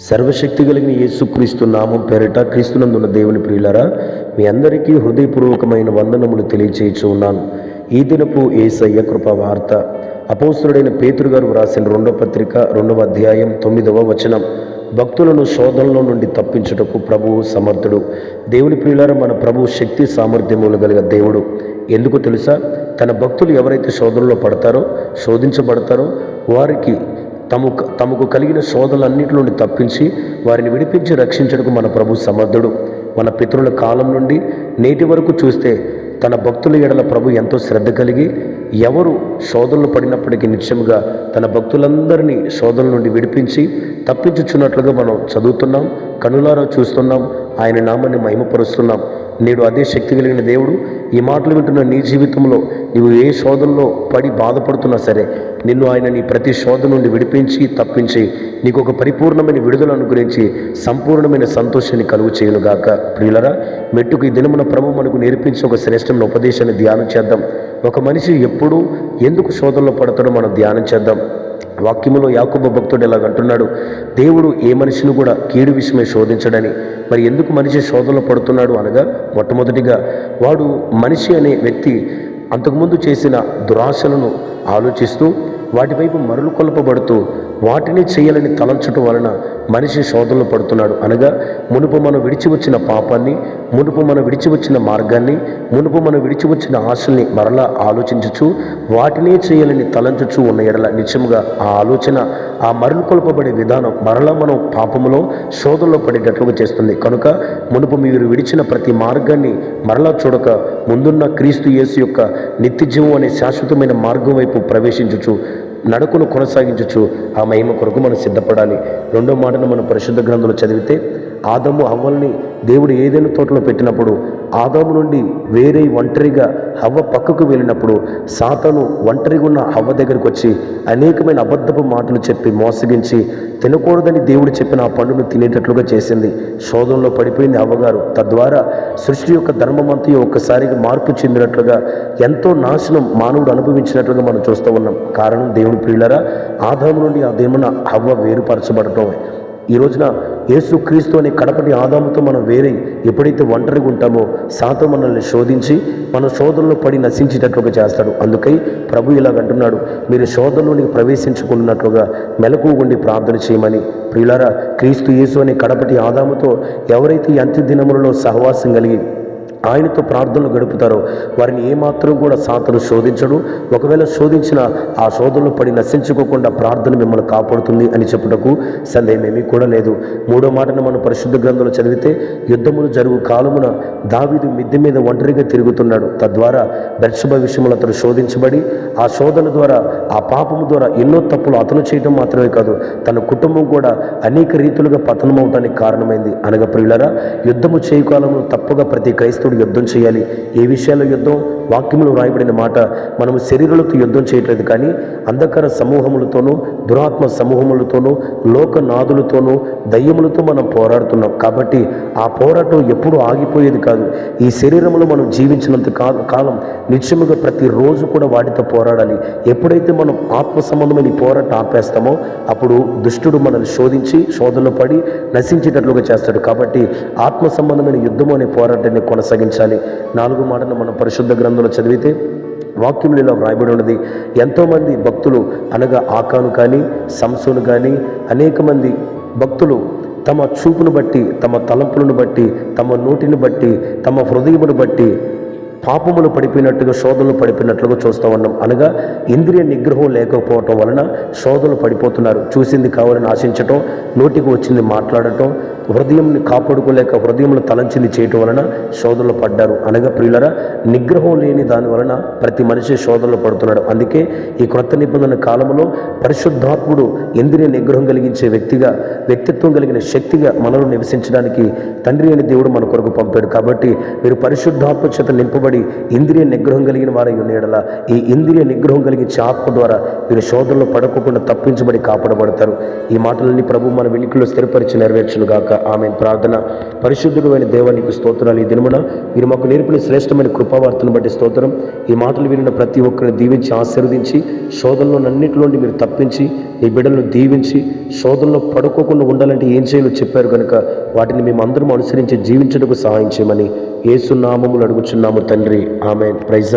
సర్వశక్తి కలిగిన యేసుక్రీస్తు నామం పేరిట క్రీస్తునందున్న దేవుని ప్రియులరా మీ అందరికీ హృదయపూర్వకమైన వందనములు తెలియచేయచ్చు ఉన్నాను. ఈ దినపు ఏసయ్య కృప వార్త అపోసురుడైన పేతురు గారు వ్రాసిన రెండవ పత్రిక రెండవ అధ్యాయం తొమ్మిదవ వచనం. భక్తులను శోధనలో నుండి తప్పించుటకు ప్రభువు సమర్థుడు. దేవుని ప్రియులారా మన ప్రభువు శక్తి సామర్థ్యములు కలిగిన దేవుడు. ఎందుకు తెలుసా? తన భక్తులు ఎవరైతే శోధనలో పడతారో శోధించబడతారో వారికి తము తమకు కలిగిన శోధనలన్నిటి నుండి తప్పించి వారిని విడిపించి రక్షించడకు మన ప్రభు సమర్థుడు. మన పితరుల కాలం నుండి నేటి వరకు చూస్తే తన భక్తుల ఎడల ప్రభు ఎంతో శ్రద్ధ కలిగి ఎవరు శోధనలు పడినప్పటికీ నిత్యముగా తన భక్తులందరినీ శోధనల నుండి విడిపించి తప్పించుచున్నట్లుగా మనం చదువుతున్నాం కనులారా చూస్తున్నాం ఆయన నామాన్ని మహిమపరుస్తున్నాం. నేడు అదే శక్తి కలిగిన దేవుడు ఈ మాటలు వింటున్న నీ జీవితంలో నువ్వు ఏ శోధనలో పడి బాధపడుతున్నా సరే నిన్ను ఆయన నీ ప్రతి శోధన నుండి విడిపించి తప్పించి నీకు ఒక పరిపూర్ణమైన విడుదల అనుగ్రహించి సంపూర్ణమైన సంతోషాన్ని కలుగు చేయనుగాక ప్రియులరా మెట్టుకు ఈ దినమున ప్రభు మనకు నేర్పించే ఒక శ్రేష్టమైన ఉపదేశాన్ని ధ్యానం చేద్దాం. ఒక మనిషి ఎప్పుడు ఎందుకు శోధనలో పడతాడో మనం ధ్యానం చేద్దాం. వాక్యములో యాకుబ భక్తుడు ఇలాగ అంటున్నాడు దేవుడు ఏ మనిషిని కూడా కీడు విషయమే శోధించడని మరి ఎందుకు మనిషి శోధనలో పడుతున్నాడు? అనగా మొట్టమొదటిగా వాడు మనిషి అనే వ్యక్తి అంతకుముందు చేసిన దురాశలను ఆలోచిస్తూ వాటి వైపు మరలు కొలపబడుతూ వాటిని చేయాలని తలంచటం వలన మనిషి శోధనలు పడుతున్నాడు. అనగా మునుపు మనం విడిచి వచ్చిన పాపాన్ని మునుపు మనం విడిచి వచ్చిన మార్గాన్ని మునుపు మనం విడిచి వచ్చిన ఆశల్ని మరలా ఆలోచించచ్చు వాటినే చేయాలని తలంచచ్చు ఉన్న ఎడల నిత్యముగా ఆ ఆలోచన ఆ మరలు కొలపబడే విధానం మరలా మనం పాపములో శోధనలో పడేటట్లుగా చేస్తుంది. కనుక మునుపు మీరు విడిచిన ప్రతి మార్గాన్ని మరలా చూడక ముందున్న క్రీస్తు యేసు యొక్క నిత్యజీవం అనే శాశ్వతమైన మార్గం వైపు ప్రవేశించచ్చు నడకను కొనసాగించచ్చు ఆ మహిమ కొరకు మనం సిద్ధపడాలి. రెండో మాటను మనం పరిశుద్ధ గ్రంథంలో చదివితే ఆదము హవ్వల్ని దేవుడు ఏదైనా తోటలో పెట్టినప్పుడు ఆదాము నుండి వేరే ఒంటరిగా హవ్వ పక్కకు వెళ్ళినప్పుడు సాతను ఒంటరిగా ఉన్న హవ్వ దగ్గరికి వచ్చి అనేకమైన అబద్ధపు మాటలు చెప్పి మోసగించి తినకూడదని దేవుడు చెప్పిన ఆ పండును తినేటట్లుగా చేసింది. శోధంలో పడిపోయింది అవ్వగారు తద్వారా సృష్టి యొక్క ధర్మమంతయు ఒక్కసారిగా మార్పు చెందినట్లుగా ఎంతో నాశనం మానవుడు అనుభవించినట్లుగా మనం చూస్తూ ఉన్నాం. కారణం దేవుని ప్రియులరా ఆదాము నుండి ఆ దేవున హవ్వ వేరుపరచబడటమే. ఈ రోజున యేసుక్రీస్తు అనే కడపటి ఆదాముతో మనం వేరే ఎప్పుడైతే ఒంటరిగా ఉంటామో సాతం మనల్ని శోధించి మన శోధనలో పడి నశించేటట్లుగా చేస్తాడు. అందుకై ప్రభు ఇలాగంటున్నాడు మీరు శోధనలోనికి ప్రవేశించుకున్నట్లుగా మెలకు ఉండి ప్రార్థన చేయమని. ప్రియులారా క్రీస్తు యేసు అనే కడపటి ఆదాముతో ఎవరైతే అంత్య దినములలో సహవాసం కలిగి ఆయనతో ప్రార్థనలు గడుపుతారో వారిని ఏమాత్రం కూడా సాతను శోధించడు. ఒకవేళ శోధించిన ఆ శోధనలు పడి నశించుకోకుండా ప్రార్థన మిమ్మల్ని కాపాడుతుంది అని చెప్పుటకు సందేహమేమీ కూడా లేదు. మూడో మాటను మనం పరిశుద్ధ గ్రంథంలో చదివితే యుద్ధములు జరుగు కాలమున దావీదు మిద్దె మీద ఒంటరిగా తిరుగుతున్నాడు. తద్వారా బెర్షబ విషయంలో అతను శోధించబడి ఆ శోధన ద్వారా ఆ పాపము ద్వారా ఎన్నో తప్పులు అతను చేయడం మాత్రమే కాదు తన కుటుంబం కూడా అనేక రీతులుగా పతనమవటానికి కారణమైంది. అనగా ప్రియులరా యుద్ధము చేయకాలంలో తప్పగా ప్రతి క్రైస్తవుడు యుద్ధం చేయాలి. ఏ విషయాల్లో యుద్ధం? వాక్యములు రాయబడిన మాట మనము శరీరాలతో యుద్ధం చేయట్లేదు కానీ అంధకార సమూహములతోనూ దురాత్మ సమూహములతోనూ లోకనాథులతోనూ దయ్యములతో మనం పోరాడుతున్నాం. కాబట్టి ఆ పోరాటం ఎప్పుడూ ఆగిపోయేది కాదు. ఈ శరీరంలో మనం జీవించినంత కాలం నిత్యముగా ప్రతిరోజు కూడా వాటితో పోరాడాలి. ఎప్పుడైతే మనం ఆత్మ సంబంధమైన పోరాట పోరాటం ఆపేస్తామో అప్పుడు దుష్టుడు మనల్ని శోధించి శోధనలో పడి నశించేటట్లుగా చేస్తాడు. కాబట్టి ఆత్మ సంబంధమైన యుద్ధం అనే పోరాటాన్ని కొనసాగించాలి. నాలుగు మాటను మనం పరిశుద్ధ గ్రంథంలో చదివితే వాక్యములు ఇలా వ్రాయబడి ఉన్నది. ఎంతోమంది భక్తులు అనగా ఆకాను కానీ సంసోను కానీ అనేక మంది భక్తులు తమ చూపును బట్టి తమ తలంపులను బట్టి తమ నోటిని బట్టి తమ హృదయమును బట్టి పాపములు పడిపోయినట్టుగా శోధనలు పడిపోయినట్లుగా చూస్తూ ఉన్నాం. అనగా ఇంద్రియ నిగ్రహం లేకపోవటం వలన శోధనలు పడిపోతున్నారు. చూసింది కావాలని ఆశించటం నోటికి వచ్చింది మాట్లాడటం హృదయంని కాపాడుకోలేక హృదయంలో తలంచింది చేయటం వలన శోధనలు పడ్డారు. అనగా ప్రియులరా నిగ్రహం లేని దాని వలన ప్రతి మనిషి శోధనలు పడుతున్నాడు. అందుకే ఈ క్రొత్త నిబంధన కాలంలో పరిశుద్ధాత్ముడు ఇంద్రియ నిగ్రహం కలిగించే వ్యక్తిగా వ్యక్తిత్వం కలిగిన శక్తిగా మనలో నివసించడానికి తండ్రి అని దేవుడు మన కొరకు పంపాడు. కాబట్టి మీరు పరిశుద్ధాత్మ చేత నింపబడి ఇంద్రియ నిగ్రహం కలిగిన వారై ఉండేడలా ఈ ఇంద్రియ నిగ్రహం కలిగించే ఆత్మ ద్వారా మీరు శోధనలు పడకోకుండా తప్పించబడి కాపాడబడతారు. ఈ మాటలన్నీ ప్రభు మన వెనుకలో స్థిరపరిచి నెరవేర్చును గాక. ఆమె ప్రార్థన. పరిశుద్ధుడు అయిన దేవానికి స్తోత్రాలు. ఈ దినమున మీరు మాకు నేర్పిన శ్రేష్టమైన కృపావార్తను బట్టి స్తోత్రం. ఈ మాటలు వినిన ప్రతి ఒక్కరిని దీవించి ఆశీర్వదించి శోధనలో అన్నింటిలోండి మీరు తప్పించి ఈ బిడ్డలను దీవించి శోధనలో పడుకోకుండా ఉండాలంటే ఏం చేయాలో చెప్పారు కనుక వాటిని మేము అందరం అనుసరించి జీవించడానికి సహాయం చేయమని ఏసునామములు అడుగుచున్నాము తండ్రి. ఆమె ప్రైజ్